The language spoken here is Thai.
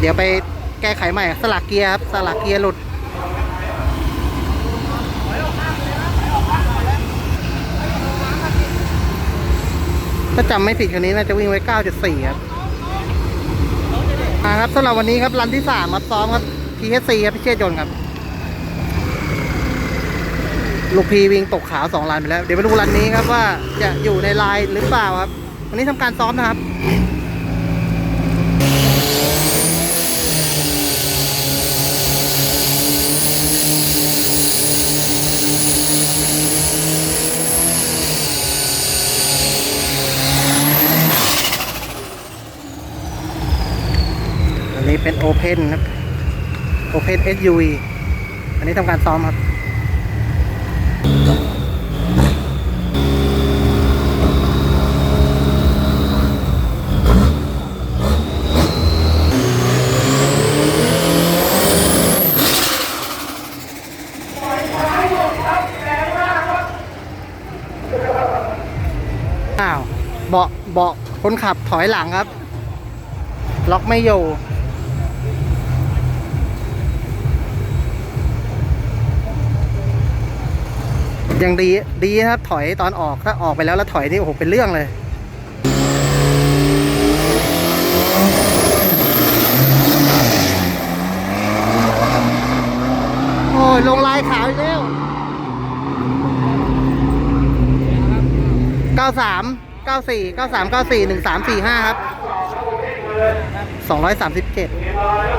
เดี๋ยวไปแก้ไขใหม่ สลักเกียร์ครับ สลักเกียร์หลุด ถ้าจำไม่ผิดคันนี้น่าจะวิ่งไว้ 9.4 ครับอ่าครับสำหรับวันนี้ครับรันที่3ครับซ้อมครับ PSC ครับพิเชษยนต์ครับ ลูกพีวิ่งตกขาวสองลานไปแล้ว เดี๋ยวไปดูรันนี้ครับว่าจะอยู่ในลายหรือเปล่าครับ วันนี้ทำการซ้อมนะครับ นี้เป็น Open ครับ Open SUV อันนี้ทำการซ้อมครับอ้าวเบาะเบาะคนขับถอยหลังครับ ล็อกไม่อยู่ ยังดีดีนะครับถอยตอนออกถ้าออกไปแล้วแล้วถอยนี่โอ้โหเป็นเรื่องเลยโอ้ยลงลายขาวอีกแล้ว93 94 93 94 1345ครับ237